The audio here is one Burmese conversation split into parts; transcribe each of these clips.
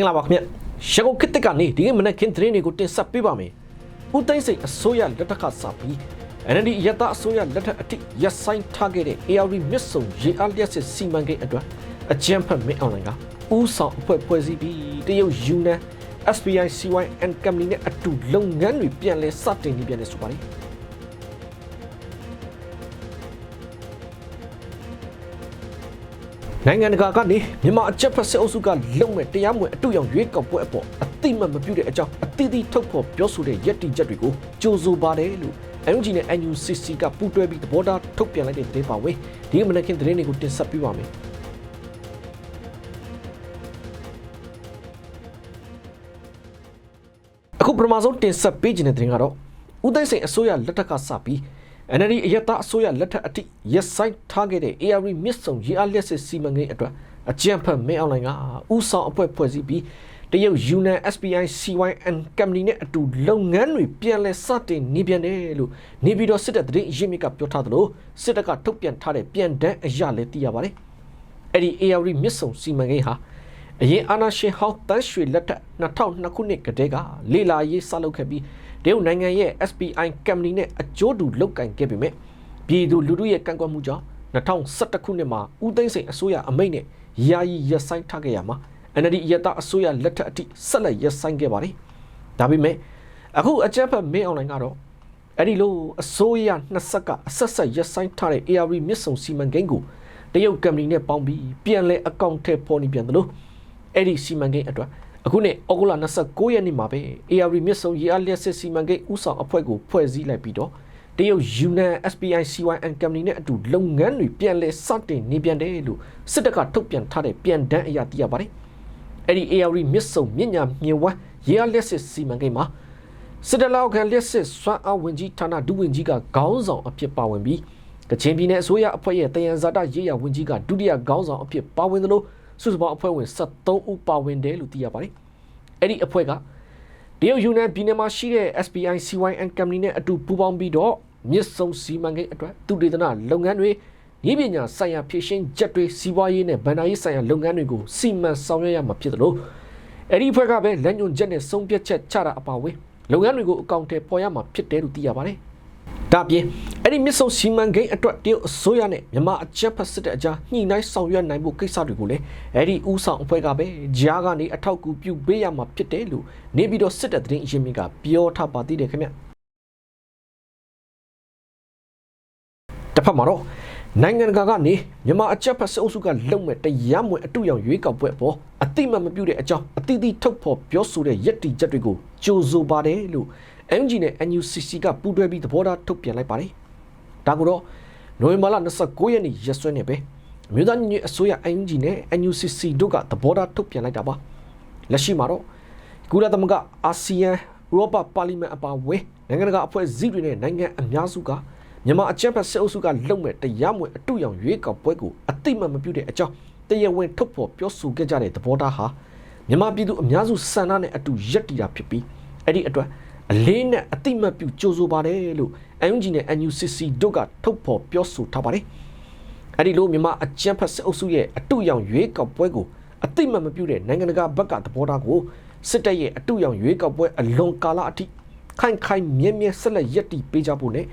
င်္ဂလာပါခင်ဗျရန်ကုန်ခေတ်တစ်ကနေဒီကနေ့မနေ့ခင်းသတင်းတွေကိုတင်ဆက်ပေးပါမယ်ဦးသိန်းစိန်အစိုးရလက်ထက်ကစပြီး NLD ရတအစိုးရလက်ထက်အထိရက်ဆိုင်ထားခဲ့တဲ့ AR မြစ်ဆုံရေအားလျက်စစ်စီမံကိန်းအတွက်အကြံဖတ်မင်းအွန်လိုင်းကဦးဆောင်အဖွဲ့ဖွဲ့စည်းပြီးတရုတ်ယူနန် SPI CYN company နဲ့အတူလုပ်ငန်းတွေပြန်လဲစတင်နေပြန်လဲဆိုပါတယ် နိုင်ငံတကာကနေမြန်မာအချက်ဖက်စစ်အုပ်စုကလုံမဲ့တရားမဝင်အတူရောင်ရွေးကောက်ပွဲအပေါ်အတိမတ်မပြုတဲ့အကြောင်းအတိအသီးထုတ်ဖော်ပြောဆိုတဲ့ယက်တီချက်တွေကိုကြိုဆိုပါတယ်လို့ NUG နဲ့ NUCC ကပူးတွဲပြီးသဘောထားထုတ်ပြန်လိုက်တဲ့သတင်းပါဝင်ဒီကမနက်ခင်းသတင်းတွေကိုတင်ဆက်ပေးပါမယ်အခုပထမဆုံးတင်ဆက်ပေးခြင်းတဲ့သတင်းကတော့ဦးသိန်းစိန်အစိုးရလက်ထက်ကစပြီး NLD အယက်သားအစိုးရလက်ထက်အထိရက်ဆိုင်ထားခဲ့တဲ့ AR မြစ်ဆုံရေအားလျက်စစ်စီမံကိန်းအတွက်အကြံဖတ်မင်းအွန်လိုင်းကဥဆောင်အဖွဲ့ဖွဲ့စည်းပြီးတရုတ်ယူနန် SPI CYN company နဲ့အတူလုပ်ငန်းတွေပြန်လဲစတင်နေပြန်တယ်လို့နေပြည်တော်စစ်တပ်သတင်းရင်းမြစ်ကပြောထားသလိုစစ်တပ်ကထုတ်ပြန်ထားတဲ့ပြန်တန်းအရာလည်းသိရပါတယ်။အဲ့ဒီ AR မြစ်ဆုံစီမံကိန်းဟာအရင်အာနာရှင်ဟောက်တန်းရွှေလက်ထက်2002ခုနှစ်ကတည်းကလေလာရေးစလုပ်ခဲ့ပြီး တရုတ်နိုင်ငံရဲ့ SPI company နဲ့အကျိုးတူလုပ်ကင်ခဲ့ပေမဲ့ပြည်သူလူထုရဲ့ကန့်ကွက်မှုကြောင့်2011ခုနှစ်မှာဦးသိန်းစိန်အစိုးရအမိန့်နဲ့ယာယီရပ်ဆိုင်းထားခဲ့ရမှာ NLD ရတအစိုးရလက်ထက်အထိဆက်လက်ရပ်ဆိုင်းခဲ့ပါတယ်။ဒါပေမဲ့အခုအကြမ်းဖက်မင်းအွန်လိုင်းကတော့အဲ့ဒီလိုအစိုးရနှစ်ဆက်ကအဆက်ဆက်ရပ်ဆိုင်းထားတဲ့ AR မြစ်ဆုံစီမံကိန်းကိုတရုတ်ကမ္ပဏီနဲ့ပေါင်းပြီးပြန်လဲအကောင့်ထဲပေါ်နေပြန်တယ်လို့အဲ့ဒီစီမံကိန်းအတွက် အခုနှစ်ဩဂုတ်လ29ရက်နေ့မှာပဲ AR မြစ်ဆုံရေအားလျက်စစ်စီမံကိန်းဥဆောင်အဖွဲ့ကိုဖွဲ့စည်းလိုက်ပြီးတော့တရုတ်ယူနန် SPI CYN company နဲ့အတူလုပ်ငန်းတွေပြန်လဲစတင်နေပြန်တယ်လို့စစ်တပ်ကထုတ်ပြန်ထားတဲ့ပြန်တန်းအရာသိရပါတယ်။အဲ့ဒီ AR မြစ်ဆုံမြင့်ညာမြင်ဝမ်းရေအားလျက်စစ်စီမံကိန်းမှာစစ်တလောက်ခံလျက်စစ်စွမ်းအားဝင်ကြီးဌာနဒုဝန်ကြီးကခေါင်းဆောင်အဖြစ်ပါဝင်ပြီးကချင်ပြည်နယ်အစိုးရအဖွဲ့ရဲ့တယံဇာတရေးရဝန်ကြီးကဒုတိယခေါင်းဆောင်အဖြစ်ပါဝင်သလို စုစုပေါင်းအဖွဲ့ဝင်73ဦးပါဝင်တယ်လို့သိရပါတယ်။အဲ့ဒီအဖွဲ့ကတရုတ်ယူနန်ပြည်နယ်မှာရှိတဲ့ SPI CYN company နဲ့အတူပူးပေါင်းပြီးတော့မြစ်ဆုံစီမံကိန်းအတွက်သူတေသနလုပ်ငန်းတွေဤပညာဆိုင်ရာဖြည့်ရှင်းချက်တွေစီးပွားရေးနဲ့ဗဏ္ဍာရေးဆိုင်ရာလုပ်ငန်းတွေကိုစီမံဆောင်ရွက်ရမှာဖြစ်တယ်လို့အဲ့ဒီအဖွဲ့ကပဲလက်ညွန်ချက်နဲ့ဆုံးဖြတ်ချက်ချတာအပါအဝင်လုပ်ငန်းတွေကိုအကောင့်ထဲပေါ်ရမှာဖြစ်တယ်လို့သိရပါတယ်။ ဒါပြင်အဲ့ဒီမြစ်ဆုံစီမံကိန်းအတွက်တရုတ်အစိုးရနဲ့မြန်မာအကြမ်းဖက်စစ်တပ်အကြားညှိနှိုင်းဆောင်ရွက်နိုင်ဖို့ကိစ္စတွေကိုလည်းအဲ့ဒီဥဆောင်အဖွဲ့ကပဲကြားကနေအထောက်အကူပြုပေးရမှာဖြစ်တယ်လို့နေပြီးတော့စစ်တပ်သတင်းအရင်းမြစ်ကပြောထားပါသေးတယ်ခင်ဗျ။တစ်ဖက်မှာတော့နိုင်ငံတကာကနေမြန်မာအကြက်ဖက်စအုပ်စုကလုံမဲ့တရားမဝင်အတူရောင်ရွေးကောက်ပွဲအပေါ်အတိမတ်မပြုတဲ့အကြောင်းအတိအသီးထုတ်ဖော်ပြောဆိုတဲ့ယက်တီချက်တွေကိုကြိုဆိုပါတယ်လို့ MG နဲ့ NUCC ကပူးတွဲပြီးသဘောထားထုတ်ပြန်လိုက်ပါတယ်။ဒါကိုတော့နိုဝင်ဘာလ29ရက်နေ့ရက်စွဲနဲ့ပဲအမျိုးသားညီညွတ်အစိုးရ MG နဲ့ NUCC တို့ကသဘောထားထုတ်ပြန်လိုက်တာပါ။လက်ရှိမှာတော့ကုလသမဂ္ဂအာဆီယံဥရောပပါလီမန်အပါအဝင်နိုင်ငံတကာအဖွဲ့အစည်းတွေနဲ့နိုင်ငံအများစုကမြန်မာအကြမ်းဖက်စစ်အုပ်စုကလုံမဲ့တရားမဝင်အတူရောင်ရွေးကောက်ပွဲကိုအတိမတ်မပြုတဲ့အကြောင်းတရားဝင်ထုတ်ဖော်ပြောဆိုခဲ့ကြတဲ့သဘောထားဟာမြန်မာပြည်သူအများစုစံနာနဲ့အတူရက်တီတာဖြစ်ပြီးအဲ့ဒီအတွက် အလေးနဲ့အတိမတ်ပြုကြိုးဆိုပါတယ်လို့ UNG နဲ့ NUCC တို့ကထုတ်ဖော်ပြောဆိုထားပါတယ်အဲ့ဒီလိုမြန်မာအကြမ်းဖက်စစ်အုပ်စုရဲ့အတူရောင်ရွေးကောက်ပွဲကိုအတိမတ်မပြုတဲ့နိုင်ငံတကာဘက်ကသဘောထားကိုစစ်တပ်ရဲ့အတူရောင်ရွေးကောက်ပွဲအလွန်ကာလအထိခိုင်ခိုင်မြဲမြဲဆက်လက်ရက်တီပေးကြဖို့နဲ့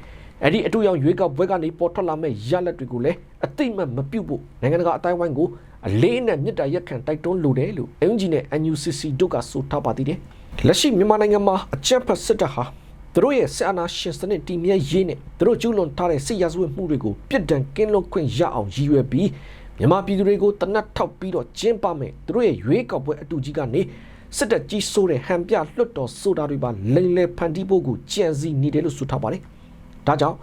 အဲ့ဒီအတူရောက်ရွေးကောက်ပွဲကနေပေါ်ထွက်လာမဲ့ရလက်တွေကိုလည်းအတိမတ်မပြုတ်ဖို့နိုင်ငံတကာအတိုင်းဝိုင်းကိုအလေးနဲ့မြစ်တာရက်ခံတိုက်တွန်းလိုတယ်လို့ MG နဲ့ NUCC တို့ကဆိုထားပါသေးတယ်။ လက်ရှိမြန်မာနိုင်ငံမှာအကြမ်းဖက်စစ်တပ်ဟာသူတို့ရဲ့စစ်အာဏာရှင်စနစ်တည်မြဲရေးနဲ့သူတို့ကျူးလွန်ထားတဲ့စစ်ရာဇဝတ်မှုတွေကိုပြစ်ဒဏ်ကင်းလွတ်ခွင့်ရအောင်ရည်ရွယ်ပြီးမြန်မာပြည်သူတွေကိုတနတ်ထောက်ပြီးတော့ကျင်းပမယ်သူတို့ရဲ့ရွေးကောက်ပွဲအတူကြီးကနေစစ်တပ်ကြီးဆိုးတဲ့ဟန်ပြလွတ်တော်ဆိုတာတွေပါလိမ်လည်ဖန်တီးဖို့ကိုကြံစည်နေတယ်လို့ဆိုထားပါတယ်။ဒါကြောင့်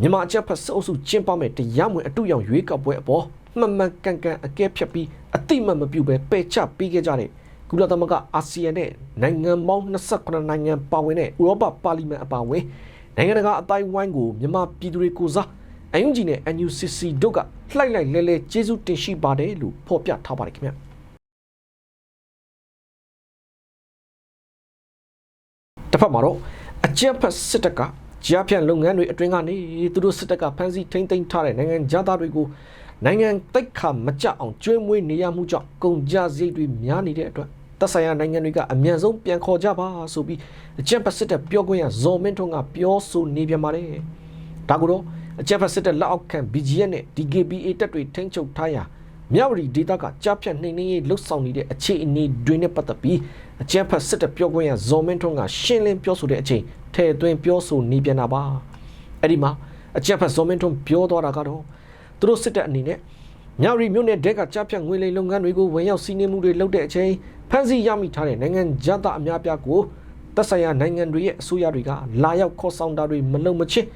မြန်မာအကြက်ဖက်စုပ်စုကျင်းပမဲ့တရားမဝင်အတူရောင်ရွေးကောက်ပွဲအပေါ်မှန်မှန်ကန်ကန်အကဲဖြတ်ပြီးအတိမတ်မပြုတ်ပဲပယ်ချပေးခဲ့ကြတဲ့ ကုလသမဂ္ဂအာဆီယံနဲ့နိုင်ငံပေါင်း28နိုင်ငံပါဝင်တဲ့ဥရောပပါလီမန်အပါအဝင်နိုင်ငံတကာအတိုင်းဝိုင်းကိုမြန်မာပြည်သူတွေကိုစားအယုံဂျီနဲ့ NUCC တို့ကလှိုက်လိုက်လဲလဲကျေးဇူးတင်ရှိပါတယ်လို့ဖော်ပြထားပါတယ်ခင်ဗျတစ်ဖက်မှာတော့အကြက်ဖက်စစ်တပ်ကကြားဖြန့်လုပ်ငန်းတွေအတွင်းကနေသူတို့စစ်တပ်ကဖမ်းဆီးထိန်းသိမ်းထားတဲ့နိုင်ငံသားတွေကိုနိုင်ငံတိတ်ခါမကြအောင်ကျွေးမွေးနေရမှုကြောင့်ကုန်ကြစရိတ်တွေများနေတဲ့အတွက် သက်ဆိုင်ရာနိုင်ငံတွေကအမြန်ဆုံးပြန်ခေါ်ကြပါဆိုပြီးအကြံဖက်စစ်တပ်ပြောခွင့်ရဇော်မင်းထွန်းကပြောဆိုနေပြန်ပါတယ်ဒါကိုတော့အကြံဖက်စစ်တပ်လက်အောက်ခံ BGF နဲ့ DKBA တပ်တွေထိန်းချုပ်ထားရာမြဝတီဒေသကကြားဖြတ်နှိမ်နှင်းရေးလှုပ်ဆောင်နေတဲ့အခြေအနေတွေနဲ့ပတ်သက်ပြီးအကြံဖက်စစ်တပ်ပြောခွင့်ရဇော်မင်းထွန်းကရှင်းလင်းပြောဆိုတဲ့အချိန်ထဲသွင်းပြောဆိုနေပြန်တာပါအဲ့ဒီမှာအကြံဖက်ဇော်မင်းထွန်းပြောသွားတာကတော့သူတို့စစ်တပ်အနေနဲ့ မြဝတီမြို့နယ်ဒက်ကကြားဖြတ်ငွေလိမ်လုပ်ငန်းတွေကိုဝင်ရောက်စီးနင်းမှုတွေလုပ်တဲ့အချိန်ဖမ်းဆီးရမိထားတဲ့နိုင်ငံသားအများပြားကိုသက်ဆိုင်ရာနိုင်ငံတွေရဲ့အစိုးရတွေကလာရောက်ခေါ်ဆောင်တာတွေမလုပ်မချစ်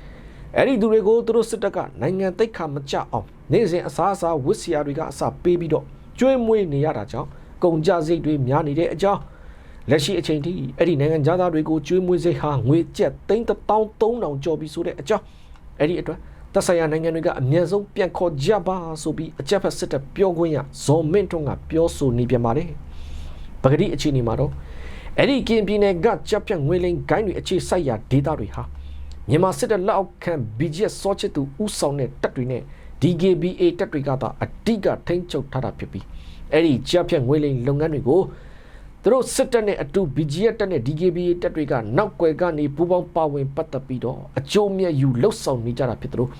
အဲ့ဒီသူတွေကိုသူတို့စစ်တပ်ကနိုင်ငံသိက္ခာမကျအောင်နေ့စဉ်အစားအစာဝစ်စရာတွေကအစာပေးပြီးတော့ကျွေးမွေးနေရတာကြောင့်ကုန်ကြစိတ်တွေများနေတဲ့အကြောင်းလက်ရှိအချိန်ထိအဲ့ဒီနိုင်ငံသားတွေကိုကျွေးမွေးစိတ်ဟာငွေကျပ်3300ကျော်ပြီဆိုတဲ့အကြောင်းအဲ့ဒီအတွက် သက်ဆိုင်ရာနိုင်ငံတွေကအမြန်ဆုံးပြန်ခေါ်ကြပါဆိုပြီးအကြက်ဖက်စစ်တပ်ပြောခွင့်ရဇော်မင်းထွန်းကပြောဆိုနေပြန်ပါတယ်ပဂတိအခြေအနေမှာတော့အဲ့ဒီကင်ပြည်နယ်ကကြက်ပြတ်ငွေလိန်ဂိုင်းတွေအခြေစိုက်ရာဒေတာတွေဟာမြန်မာစစ်တပ်လက်အောက်ခံ BGS စောချစ်သူဥဆောင်တဲ့တပ်တွေနဲ့ DKBA တပ်တွေကသာအတိကထိန်းချုပ်ထားတာဖြစ်ပြီးအဲ့ဒီကြက်ပြတ်ငွေလိန်လုပ်ငန်းတွေကို သူတို့စစ်တပ်နဲ့အတူ BGS တပ်နဲ့ DKBA တပ်တွေကနောက်ွယ်ကနေပူးပေါင်းပါဝင်ပတ်သက်ပြီးတော့အကျိုးမြတ်ယူလှုပ်ဆောင်နေကြတာဖြစ်တယ်လို့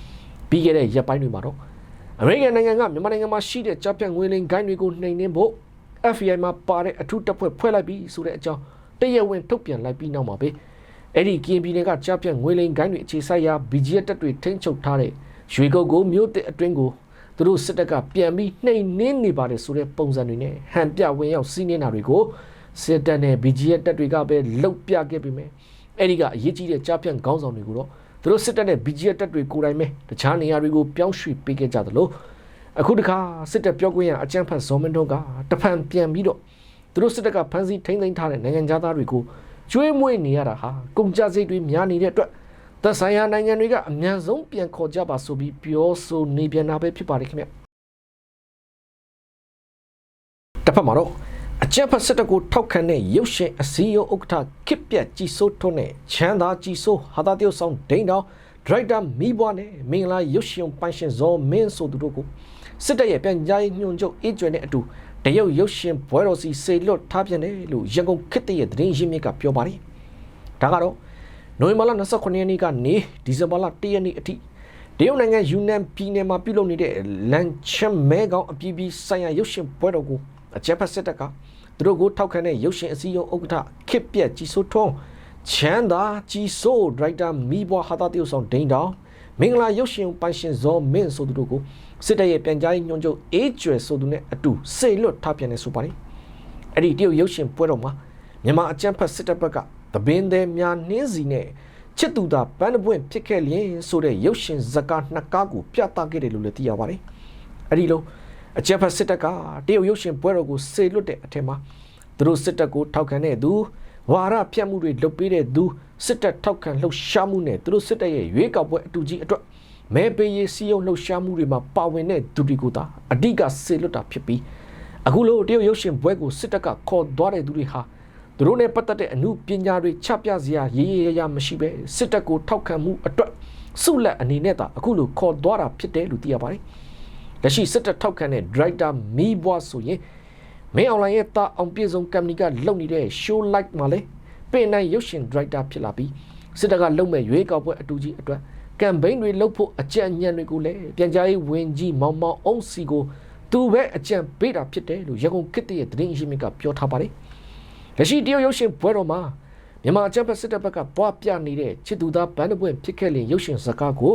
ပြီးခဲ့တဲ့ရက်ပိုင်းတွေမှာတော့အမေရိကန်နိုင်ငံကမြန်မာနိုင်ငံမှာရှိတဲ့ကြက်ပြတ်ငွေလိန်ဂိုင်းတွေကိုနှိမ်နင်းဖို့ FBI မှာပါတဲ့အထူးတပ်ဖွဲ့ဖွဲ့လိုက်ပြီဆိုတဲ့အကြောင်းတရဝင်ထုတ်ပြန်လိုက်ပြီးနောက်မှာပဲအဲ့ဒီကင်ပြည်နယ်ကကြားပြတ်ငွေလိန်ကိုင်းတွေအခြေစိုက်ရာ BGF တပ်တွေထိန်းချုပ်ထားတဲ့ရွှေကုတ်ကိုမြို့တစ်အတွင်းကိုသူတို့စစ်တပ်ကပြန်ပြီးနှိမ်နင်းနေပါတယ်ဆိုတဲ့ပုံစံတွေနဲ့ဟန်ပြဝင်ရောက်စီးနင်းတာတွေကို စစ်တပ်နဲ့ BGF တပ်တွေကပဲလှုပ်ပြခဲ့ပြီးမယ်အဲ့ဒီကအရေးကြီးတဲ့ကြားပြတ်ခေါင်းဆောင်တွေကိုတော့သူတို့စစ်တပ်နဲ့ BGF တပ်တွေကိုယ်တိုင်ပဲတခြားနေရာတွေကိုပြောင်းရွှေ့ပေးခဲ့ကြသလိုအခုတခါစစ်တပ်ပြောခွင့်ရအကြံဖတ်ဇော်မင်းတို့ကတဖန်ပြန်ပြီးတော့သူတို့စစ်တပ်ကဖမ်းဆီးထိန်းသိမ်းထားတဲ့နိုင်ငံသားတွေကိုကျွေးမွေးနေရတာဟာကုန်ကြစိတ်တွေများနေတဲ့အတွက်သက်ဆိုင်ရာနိုင်ငံတွေကအမြန်ဆုံးပြန်ခေါ်ကြပါဆိုပြီးပြောဆိုနေပြန်တာပဲဖြစ်ပါတယ်ခင်ဗျတစ်ဖက်မှာတော့ အကြက်ဖက်စစ်တပ်ကိုထောက်ခံတဲ့ရုပ်ရှင်အစည်းအရုံးဥက္ကဋ္ဌခစ်ပြက်ကြည်စိုးထွန်းနဲ့ချမ်းသာကြည်စိုးဟာသာတရုတ်ဆောင်ဒိန်တော်ဒရိုက်တာမီးဘွားနဲ့မင်္ဂလာရုပ်ရှင်ပိုင်ရှင်ဇော်မင်းဆိုသူတို့ကိုစစ်တပ်ရဲ့ပြန်ကြားရေးညွှန်ချုပ်အေးကျွဲနဲ့အတူတရုတ်ရုပ်ရှင်ဘွဲတော်စီစေလွတ်ထားပြန်တယ်လို့ရန်ကုန်ခေတ်တရဲ့သတင်းရင်းမြစ်ကပြောပါတယ်။ဒါကတော့နိုဝင်ဘာလ29ရက်နေ့ကနေဒီဇင်ဘာလ1ရက်နေ့အထိတရုတ်နိုင်ငံယူနန်ပြည်နယ်မှာပြုလုပ်နေတဲ့လန်ချမ်မဲကောင်အပြည်ပြည်ဆိုင်ရာရုပ်ရှင်ဘွဲတော်ကို အကြက်ဖက်စစ်တပ်ကသူတို့ကိုထောက်ခံတဲ့ရုပ်ရှင်အစည်းအရုံးဥက္ကဋ္ဌခေတ်ပြက်ကြီးစိုးထွန်းချမ်းသာကြီးစိုးဒရိုက်တာမီဘွားဟာတာတရုတ်ဆောင်ဒိန်တောင်မင်္ဂလာရုပ်ရှင်ပိုင်ရှင်ဇော်မင်းဆိုသူတို့ကိုစစ်တပ်ရဲ့ပြန်ကြားရေးညွှန်ချုပ်အေးကျွယ်ဆိုသူနဲ့အတူစေလွတ်ထားပြန်နေဆိုပါတယ်အဲ့ဒီတရုတ်ရုပ်ရှင်ပွဲတော်မှာမြန်မာအကြမ်းဖက်စစ်တပ်ဘက်ကသပင်းသည်များနှင်းစီနဲ့ချစ်သူသာပန်းတပွင့်ဖြစ်ခဲ့လျင်ဆိုတဲ့ရုပ်ရှင်ဇာတ်ကားနှစ်ကားကိုပြသခဲ့တယ်လို့လည်းသိရပါတယ်အဲ့ဒီလို အကြမ်းဖက်စစ်တပ်ကတရုတ်ရုပ်ရှင်ပွဲတော်ကိုစေလွတ်တဲ့အထက်မှာသူတို့စစ်တပ်ကိုထောက်ခံတဲ့သူဝါရပြတ်မှုတွေလုပ်ပေးတဲ့သူစစ်တပ်ထောက်ခံလှုပ်ရှားမှုနဲ့သူတို့စစ်တပ်ရဲ့ရွေးကောက်ပွဲအတူကြီးအတွက်မဲပေးရေးစီယုံလှုပ်ရှားမှုတွေမှာပါဝင်တဲ့သူတွေကိုသာအဓိကစေလွတ်တာဖြစ်ပြီးအခုလိုတရုတ်ရုပ်ရှင်ဘွဲကိုစစ်တပ်ကခေါ်သွားတဲ့သူတွေဟာသူတို့နဲ့ပတ်သက်တဲ့အမှုပညာတွေချပြစရာရေးရရမရှိပဲစစ်တပ်ကိုထောက်ခံမှုအတွက်စုလက်အနေနဲ့သာအခုလိုခေါ်သွားတာဖြစ်တယ်လို့သိရပါတယ်။ လက်ရှိစစ်တပ်ထောက်ခံတဲ့ director မီးဘွားဆိုရင်မင်းအွန်လိုင်းရဲ့တာအောင်ပြေဆုံးကမ်ပဏီကလုပ်နေတဲ့ show like မှာလေပင်နိုင်ရုပ်ရှင် director ဖြစ်လာပြီးစစ်တပ်ကလုပ်မဲ့ရွေးကောက်ပွဲအတူကြီးအတွက်ကမ်ပိန်းတွေလုပ်ဖို့အကြံဉာဏ်တွေကိုလည်းပြန်ကြားရေးဝန်ကြီးမောင်မောင်အုံးစီကိုသူပဲအကြံပေးတာဖြစ်တယ်လို့ရန်ကုန်ခေတ်ရဲ့သတင်းအရင်းမြစ်ကပြောထားပါတယ်။လက်ရှိတရုတ်ရုပ်ရှင်ဘွဲတော်မှာမြန်မာအကြံဖက်စစ်တပ်ဘက်ကပွားပြနေတဲ့ချစ်သူသားဘန်းတပွင့်ဖြစ်ခဲ့လင်ရုပ်ရှင်ဇာတ်ကားကို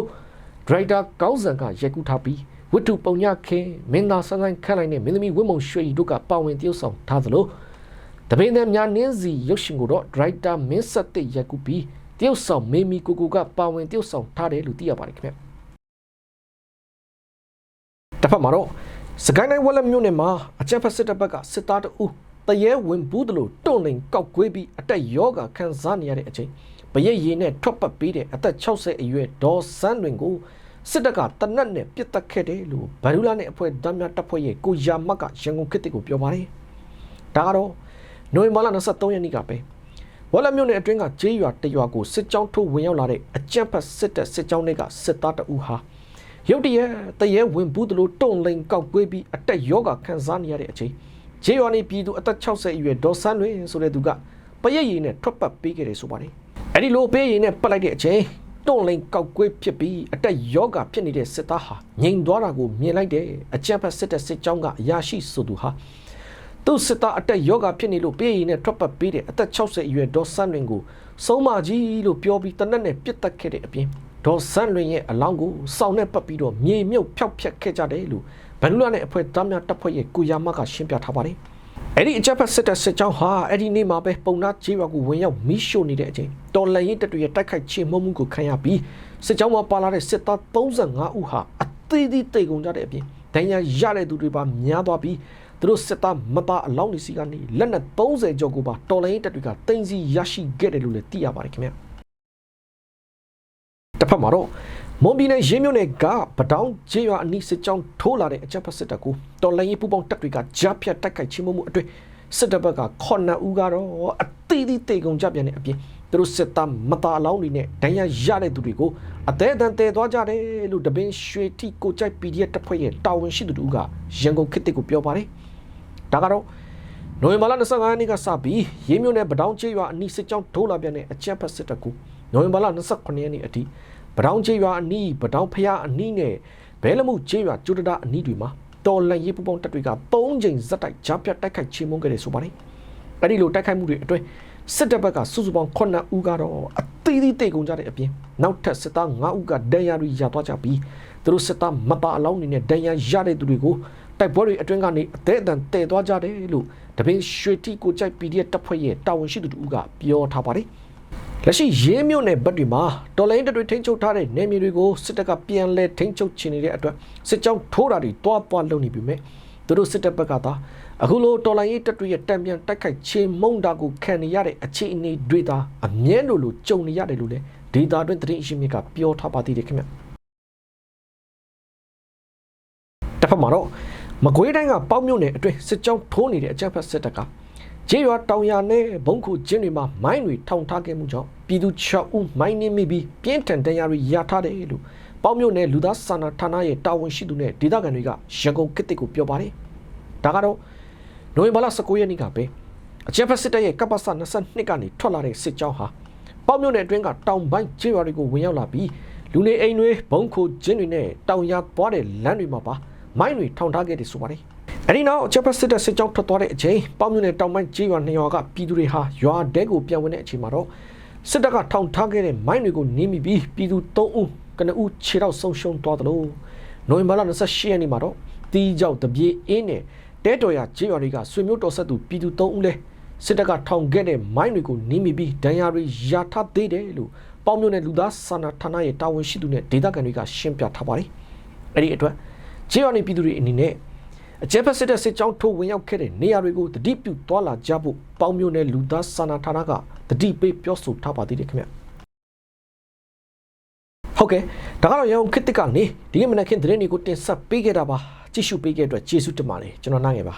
ဒရိုက်တာကောင်းစံကရိုက်ကူးထားပြီး ဝတ္ထုပုံညခင်မင်းသားဆန်းဆန်းခန့်လိုက်တဲ့မင်းသမီးဝင်းမုံရွှေရီတို့ကပါဝင်တရုတ်ဆောင်ထားသလိုတပင်းတဲ့များနင်းစီရုပ်ရှင်ကိုတော့ဒရိုက်တာမင်းဆက်တဲ့ရိုက်ကူးပြီးတရုတ်ဆောင်မေမီကိုကိုကပါဝင်တရုတ်ဆောင်ထားတယ်လို့သိရပါတယ်ခင်ဗျတစ်ဖက်မှာတော့စကိုင်းတိုင်းဝက်လက်မြို့နယ်မှာအကြမ်းဖက်စစ်တပ်ဘက်ကစစ်သားတအုပ်တရဲဝင်ဘူးတလို့တွန့်လင်ကောက်ကွေးပြီးအတက်ယောဂခံစားနေရတဲ့အချိန်ပရိတ်ရည်နဲ့ထွက်ပတ်ပေးတဲ့အသက်60အရွယ်ဒေါ်စန်းတွင်ကို စစ်တပ်ကတနက်နဲ့ပြစ်တက်ခဲ့တယ်လို့ဗန်ဒူလာနဲ့အဖွဲ့တမ်းများတပ်ဖွဲ့ရဲ့ကိုယာမတ်ကရန်ကုန်ခေတ်ကိုပြောပါတယ်ဒါကတော့နိုဝင်ဘာလ23ရက်နေ့ကပဲဝက်လက်မြို့နယ်အတွင်းကကျေးရွာတရွာကိုစစ်ကြောင်းထိုးဝင်ရောက်လာတဲ့အကြမ်းဖက်စစ်တပ်စစ်ကြောင်းတွေကစစ်သားတအူဟာရုတ်တရက်တရဲဝင်ဘူးတလို့တုံလိန်ကောက်ကွေးပြီးအတက်ယောဂခံစားနေရတဲ့အချိန်ပဂျေရွာနေပြည်သူအသက်60အရွယ်ဒေါ်ဆန်းလွင်ဆိုတဲ့သူကပရိတ်ရည်နဲ့ထွက်ပတ်ပေးခဲ့တယ်ဆိုပါတယ်အဲ့ဒီလိုပေးရည်နဲ့ပတ်လိုက်တဲ့အချိန် တွန့်လိန်ကောက်ကွေးဖြစ်ပြီးအတက်ယောဂဖြစ်နေတဲ့စစ်သားဟာငြိမ်သွားတာကိုမြင်လိုက်တယ်အကြံဖက်စစ်တဲ့စစ်ကြောင်းကအရာရှိဆိုသူဟာသူ့စစ်သားအတက်ယောဂဖြစ်နေလို့ပေးရည်နဲ့ထွက်ပတ်ပေးတဲ့အသက်60အရွယ်ဒေါ်ဆန်းလွင်ကိုစုံမကြီးလို့ပြောပြီးတနက်နဲ့ပြစ်တက်ခဲ့တဲ့အပြင်ဒေါ်ဆန်းလွင်ရဲ့အလောင်းကိုစောင်းနဲ့ပတ်ပြီးတော့မြေမြုပ်ဖျောက်ဖျက်ခဲ့ကြတယ်လို့ဘန်နူလာနဲ့အဖွဲ့သားများတပ်ဖွဲ့ရဲ့ကိုယာမကရှင်းပြထားပါတယ် အဲ့ဒီအကြက်ဖက်စစ်တဲ့စစ်ကြောင်းဟာအဲ့ဒီနေ့မှာပဲပုံနာကြီးရွာကိုဝင်ရောက်မီးရှို့နေတဲ့အချိန်တော်လန်ရင်တပ်တွေရဲ့တိုက်ခိုက်ချေမှုမှုကိုခံရပြီးစစ်ကြောင်းမှာပါလာတဲ့စစ်သား35ဦးဟာအသေးသေးတိတ်ကုန်ကြတဲ့အပြင်ဒဏ်ရာရတဲ့သူတွေပါများသွားပြီးသူတို့စစ်သားမသားအလောင်းတွေစီကနေလက်နက်30ကျော်ကိုပါတော်လန်ရင်တပ်တွေကတင်စီရရှိခဲ့တယ်လို့လည်းသိရပါတယ်ခင်ဗျာတစ်ဖက်မှာတော့ မွန်ပြည်နယ်ရင်းမြို့နယ်ကပတောင်းကျေးရွာအနီးစစ်ကြောင်းထိုးလာတဲ့အကြပ်ဖက်စစ်တပ်ကိုတော်လိုင်းရေးပူပေါင်းတပ်တွေကကြားဖြတ်တိုက်ခိုက်ချင်းမှုမှုအတွင်းစစ်တပ်ဘက်က9ဦးကတော့အသေးသေးတေကုန်ကြပြန်တဲ့အပြင်သူတို့စစ်သားမသားအလောင်းတွေနဲ့ဒဏ်ရာရတဲ့သူတွေကိုအသေးအံတဲသွားကြတယ်လို့တပင်းရွှေတိကိုကြိုက် PDF တပ်ဖွဲ့ရဲ့တာဝန်ရှိသူတို့ကရန်ကုန်ခေတ်တစ်ကိုပြောပါတယ်ဒါကတော့နိုဝင်ဘာလ25ရက်နေ့ကစပြီးရေးမြို့နယ်ပတောင်းကျေးရွာအနီးစစ်ကြောင်းထိုးလာပြန်တဲ့အကြပ်ဖက်စစ်တပ်ကိုနိုဝင်ဘာလ29ရက်နေ့အထိ ပတောင်းကျေးရွာအနီးပတောင်းဖျားအနီးနဲ့ဘဲလမှုကျေးရွာကျူတဒအနီးတွေမှာတော်လန်ရေးပူပေါင်းတပ်တွေက၃ချိန်ဇက်တိုက်ကြားပြတ်တိုက်ခိုက်ချေမှုန်းခဲ့တယ်ဆိုပါတယ်။အဲဒီလိုတိုက်ခိုက်မှုတွေအတွင်းစစ်တပ်ဘက်ကစုစုပေါင်း9ဦးကတော့အသေးသေးတိတ်ကုန်ကြတဲ့အပြင်နောက်ထပ်စစ်သား9ဦးကဒဏ်ရာတွေရသွားကြပြီးသူတို့စစ်သားမပါအလောင်းတွေနဲ့ဒဏ်ရာရတဲ့သူတွေကိုတိုက်ပွဲတွေအတွင်းကနေအသေးအံတည်သွားကြတယ်လို့တပင်းရွှေတိကိုကြိုက် PDF တပ်ဖွဲ့ရဲ့တာဝန်ရှိသူတို့ကပြောထားပါတယ်။ လက်ရှိရေးမြို့နယ်ဘက်တွေမှာတော်လိုင်းတပ်တွေထိန်းချုပ်ထားတဲ့နယ်မြေတွေကိုစစ်တပ်ကပြန်လဲထိန်းချုပ်ချင်နေတဲ့အတွက်စစ်ကြောင်းထိုးတာတွေတွားပွားလုပ်နေပြီမဲ့သူတို့စစ်တပ်ဘက်ကသာအခုလိုတော်လိုင်းရေးတပ်တွေရဲ့တံပြန်တိုက်ခိုက်ချေမုံတာကိုခံနေရတဲ့အခြေအနေတွေသာအမြဲလိုလိုကြုံနေရတယ်လို့လည်းဒေတာတွင်သတင်းအရှင်မြစ်ကပြောထားပါသေးတယ်ခင်ဗျတစ်ဖက်မှာတော့မကွေးတိုင်းကပေါက်မြို့နယ်အတွင်းစစ်ကြောင်းထိုးနေတဲ့အကြမ်းဖက်စစ်တပ်က ကျေးရွာတောင်ယာနဲ့ဘုံခုကျင်းတွေမှာမိုင်းတွေထောင်ထားခဲ့မှုကြောင့်ပြည်သူ6ဦးမိုင်းနှင်းမိပြီးပြင်းထန်တရားတွေရထားတယ်လို့ပေါက်မြို့နယ်လူသားစာနာဌာနရဲ့တာဝန်ရှိသူနဲ့ဒေသခံတွေကရန်ကုန်ကစ်တစ်ကိုပြောပါတယ်။ဒါကတော့နိုဝင်ဘာလ19ရက်နေ့ကပဲအကြမ်းဖက်စစ်တပ်ရဲ့ကပ္ပစ22ကနေထွက်လာတဲ့စစ်ကြောင်းဟာပေါက်မြို့နယ်အတွင်းကတောင်ပိုင်းကျေးရွာတွေကိုဝင်ရောက်လာပြီးလူနေအိမ်တွေဘုံခုကျင်းတွေနဲ့တောင်ယာသွားတဲ့လမ်းတွေမှာပါမိုင်းတွေထောင်ထားခဲ့တယ်ဆိုပါတယ်။ အဲဒီနောက်ချက်ပတ်စစ်တပ်စစ်ကြောင်းထွက်သွားတဲ့အချိန်ပေါင်းမြို့နယ်တောင်ပိုင်းကျေးရွာနှစ်ရွာကပြည်သူတွေဟာရွာတဲကိုပြန်ဝင်တဲ့အချိန်မှာတော့စစ်တပ်ကထောင်ထားခဲ့တဲ့မိုင်းတွေကိုနင်းမိပြီးပြည်သူ3ဦးကနဦးခြေတော့ဆုံးရှုံးသွားတယ်လို့နိုဝင်ဘာလ28ရက်နေ့မှာတော့တီးကြောက်တပြေးအင်းနဲ့တဲတော်ရကျေးရွာတွေကဆွေမျိုးတော်ဆက်သူပြည်သူ3ဦးလဲစစ်တပ်ကထောင်ခဲ့တဲ့မိုင်းတွေကိုနင်းမိပြီးဒဏ်ရာတွေရထားသေးတယ်လို့ပေါင်းမြို့နယ်လူသားစာနာဌာနရဲ့တာဝန်ရှိသူနဲ့ဒေသခံတွေကရှင်းပြထားပါတယ်။အဲဒီအတွက်ခြေရနေပြည်သူတွေအနေနဲ့ အကြမ်းဖက်စစ်တပ်စစ်ကြောင်းထိုးဝင်ရောက်ခဲ့တဲ့နေရာတွေကိုတတိပြုသွားလာကြဖို့ပေါင်းမျိုးနဲ့လူသားစာနာဌာနကတတိပေးပြောဆိုထားပါသေးတယ်ခင်ဗျဟုတ်ကဲ့ဒါကတော့ရန်ကုန်ခေတ်တစ်ကနေဒီကနေ့မနက်ခင်းသတင်းတွေကိုတင်ဆက်ပေးခဲ့တာပါကြည့်ရှုပေးခဲ့တဲ့အတွက်ကျေးဇူးတင်ပါတယ်ကျွန်တော်နိုင်ငယ်ပါ